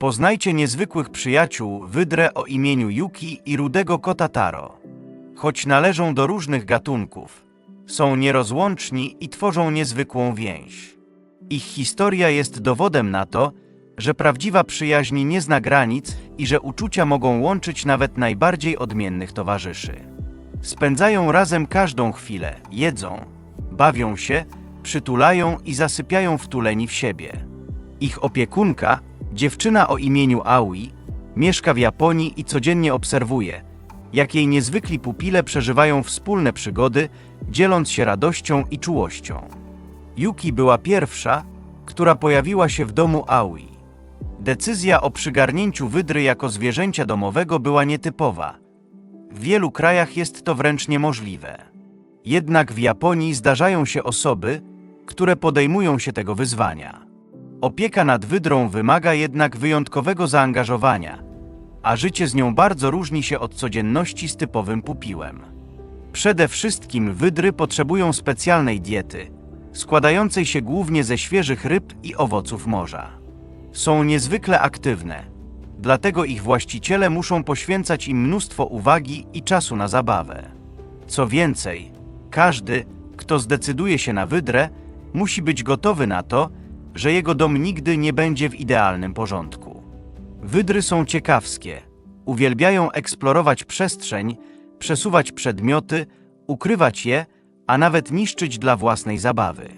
Poznajcie niezwykłych przyjaciół wydrę o imieniu Yuki i rudego kota Taro. Choć należą do różnych gatunków, są nierozłączni i tworzą niezwykłą więź. Ich historia jest dowodem na to, że prawdziwa przyjaźń nie zna granic i że uczucia mogą łączyć nawet najbardziej odmiennych towarzyszy. Spędzają razem każdą chwilę, jedzą, bawią się, przytulają i zasypiają wtuleni w siebie. Ich opiekunka, dziewczyna o imieniu Aoi, mieszka w Japonii i codziennie obserwuje, jak jej niezwykli pupile przeżywają wspólne przygody, dzieląc się radością i czułością. Yuki była pierwsza, która pojawiła się w domu Aoi. Decyzja o przygarnięciu wydry jako zwierzęcia domowego była nietypowa. W wielu krajach jest to wręcz niemożliwe. Jednak w Japonii zdarzają się osoby, które podejmują się tego wyzwania. Opieka nad wydrą wymaga jednak wyjątkowego zaangażowania, a życie z nią bardzo różni się od codzienności z typowym pupiłem. Przede wszystkim wydry potrzebują specjalnej diety, składającej się głównie ze świeżych ryb i owoców morza. Są niezwykle aktywne, dlatego ich właściciele muszą poświęcać im mnóstwo uwagi i czasu na zabawę. Co więcej, każdy, kto zdecyduje się na wydrę, musi być gotowy na to, że jego dom nigdy nie będzie w idealnym porządku. Wydry są ciekawskie, uwielbiają eksplorować przestrzeń, przesuwać przedmioty, ukrywać je, a nawet niszczyć dla własnej zabawy.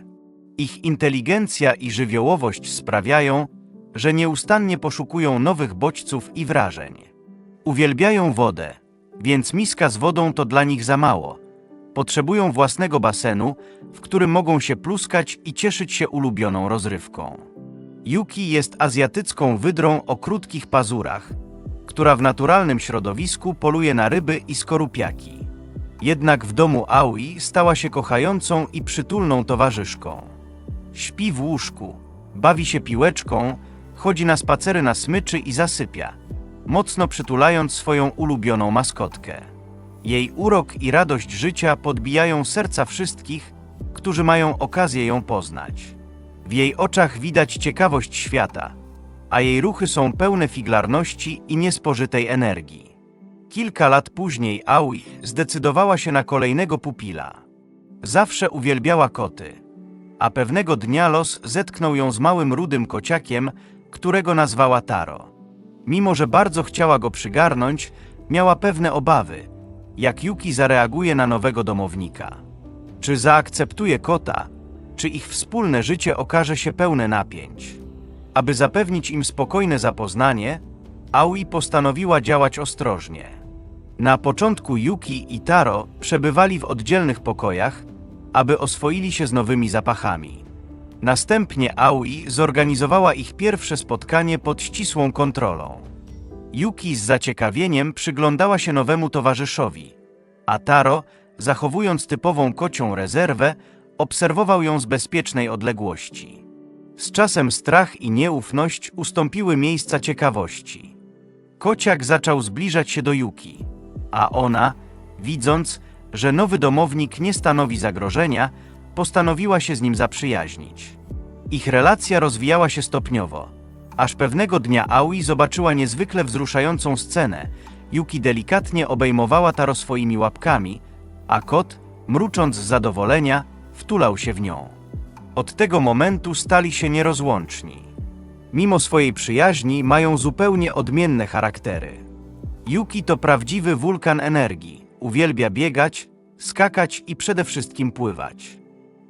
Ich inteligencja i żywiołowość sprawiają, że nieustannie poszukują nowych bodźców i wrażeń. Uwielbiają wodę, więc miska z wodą to dla nich za mało. Potrzebują własnego basenu, w którym mogą się pluskać i cieszyć się ulubioną rozrywką. Yuki jest azjatycką wydrą o krótkich pazurach, która w naturalnym środowisku poluje na ryby i skorupiaki. Jednak w domu Aoi stała się kochającą i przytulną towarzyszką. Śpi w łóżku, bawi się piłeczką, chodzi na spacery na smyczy i zasypia, mocno przytulając swoją ulubioną maskotkę. Jej urok i radość życia podbijają serca wszystkich, którzy mają okazję ją poznać. W jej oczach widać ciekawość świata, a jej ruchy są pełne figlarności i niespożytej energii. Kilka lat później Aoi zdecydowała się na kolejnego pupila. Zawsze uwielbiała koty, a pewnego dnia los zetknął ją z małym rudym kociakiem, którego nazwała Taro. Mimo, że bardzo chciała go przygarnąć, miała pewne obawy, jak Yuki zareaguje na nowego domownika. Czy zaakceptuje kota, czy ich wspólne życie okaże się pełne napięć. Aby zapewnić im spokojne zapoznanie, Aoi postanowiła działać ostrożnie. Na początku Yuki i Taro przebywali w oddzielnych pokojach, aby oswoili się z nowymi zapachami. Następnie Aoi zorganizowała ich pierwsze spotkanie pod ścisłą kontrolą. Yuki z zaciekawieniem przyglądała się nowemu towarzyszowi, a Taro, zachowując typową kocią rezerwę, obserwował ją z bezpiecznej odległości. Z czasem strach i nieufność ustąpiły miejsca ciekawości. Kociak zaczął zbliżać się do Yuki, a ona, widząc, że nowy domownik nie stanowi zagrożenia, postanowiła się z nim zaprzyjaźnić. Ich relacja rozwijała się stopniowo, aż pewnego dnia Aoi zobaczyła niezwykle wzruszającą scenę. Yuki delikatnie obejmowała Taro swoimi łapkami, a kot, mrucząc z zadowolenia, wtulał się w nią. Od tego momentu stali się nierozłączni. Mimo swojej przyjaźni mają zupełnie odmienne charaktery. Yuki to prawdziwy wulkan energii. Uwielbia biegać, skakać i przede wszystkim pływać.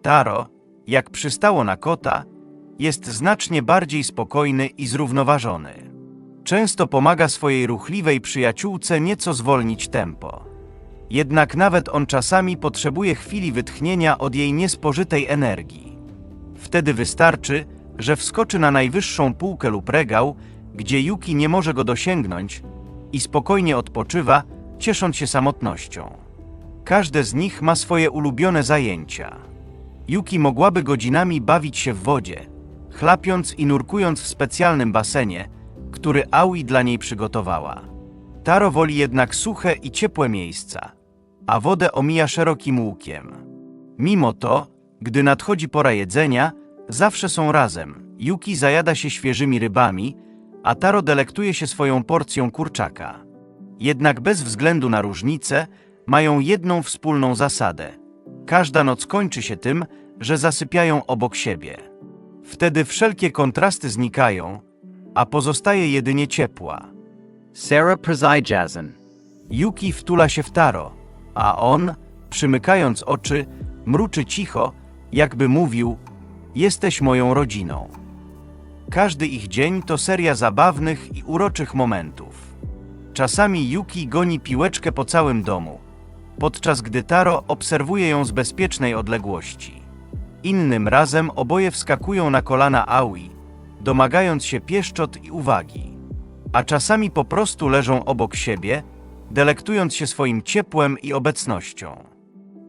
Taro, jak przystało na kota, jest znacznie bardziej spokojny i zrównoważony. Często pomaga swojej ruchliwej przyjaciółce nieco zwolnić tempo. Jednak nawet on czasami potrzebuje chwili wytchnienia od jej niespożytej energii. Wtedy wystarczy, że wskoczy na najwyższą półkę lub regał, gdzie Yuki nie może go dosięgnąć i spokojnie odpoczywa, ciesząc się samotnością. Każde z nich ma swoje ulubione zajęcia. Yuki mogłaby godzinami bawić się w wodzie, chlapiąc i nurkując w specjalnym basenie, który Aoi dla niej przygotowała. Taro woli jednak suche i ciepłe miejsca, a wodę omija szerokim łukiem. Mimo to, gdy nadchodzi pora jedzenia, zawsze są razem. Yuki zajada się świeżymi rybami, a Taro delektuje się swoją porcją kurczaka. Jednak bez względu na różnice, mają jedną wspólną zasadę. Każda noc kończy się tym, że zasypiają obok siebie. Wtedy wszelkie kontrasty znikają, a pozostaje jedynie ciepła. Sarah Przijazen. Yuki wtula się w Taro, a on, przymykając oczy, mruczy cicho, jakby mówił: Jesteś moją rodziną. Każdy ich dzień to seria zabawnych i uroczych momentów. Czasami Yuki goni piłeczkę po całym domu, podczas gdy Taro obserwuje ją z bezpiecznej odległości. Innym razem oboje wskakują na kolana Aoi, domagając się pieszczot i uwagi. A czasami po prostu leżą obok siebie, delektując się swoim ciepłem i obecnością.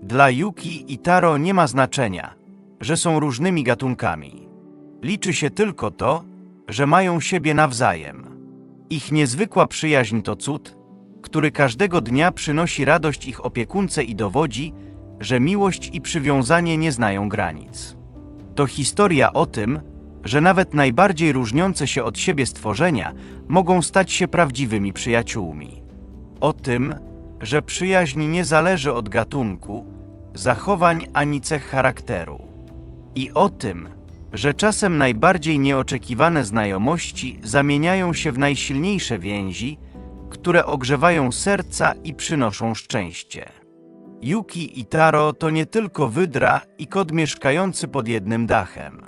Dla Yuki i Taro nie ma znaczenia, że są różnymi gatunkami. Liczy się tylko to, że mają siebie nawzajem. Ich niezwykła przyjaźń to cud, który każdego dnia przynosi radość ich opiekunce i dowodzi, że miłość i przywiązanie nie znają granic. To historia o tym, że nawet najbardziej różniące się od siebie stworzenia mogą stać się prawdziwymi przyjaciółmi. O tym, że przyjaźń nie zależy od gatunku, zachowań ani cech charakteru. I o tym, że czasem najbardziej nieoczekiwane znajomości zamieniają się w najsilniejsze więzi, które ogrzewają serca i przynoszą szczęście. Yuki i Taro to nie tylko wydra i kot mieszkający pod jednym dachem.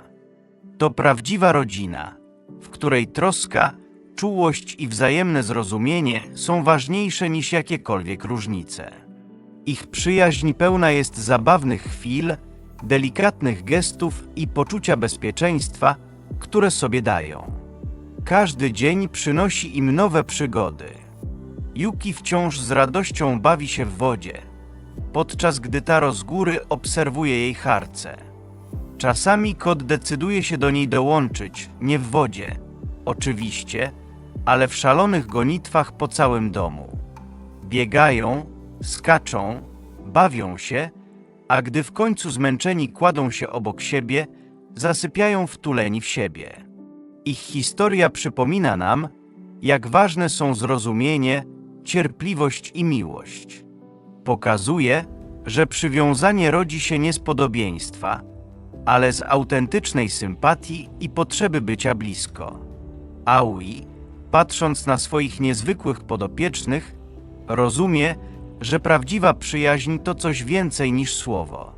To prawdziwa rodzina, w której troska, czułość i wzajemne zrozumienie są ważniejsze niż jakiekolwiek różnice. Ich przyjaźń pełna jest zabawnych chwil, delikatnych gestów i poczucia bezpieczeństwa, które sobie dają. Każdy dzień przynosi im nowe przygody. Yuki wciąż z radością bawi się w wodzie, podczas gdy Taro z góry obserwuje jej harce. Czasami kot decyduje się do niej dołączyć, nie w wodzie, oczywiście, ale w szalonych gonitwach po całym domu. Biegają, skaczą, bawią się, a gdy w końcu zmęczeni kładą się obok siebie, zasypiają wtuleni w siebie. Ich historia przypomina nam, jak ważne są zrozumienie, cierpliwość i miłość. Pokazuje, że przywiązanie rodzi się nie z podobieństwa, ale z autentycznej sympatii i potrzeby bycia blisko. Aoi, patrząc na swoich niezwykłych podopiecznych, rozumie, że prawdziwa przyjaźń to coś więcej niż słowo.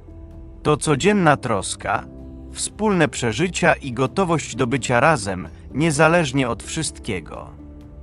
To codzienna troska, wspólne przeżycia i gotowość do bycia razem, niezależnie od wszystkiego.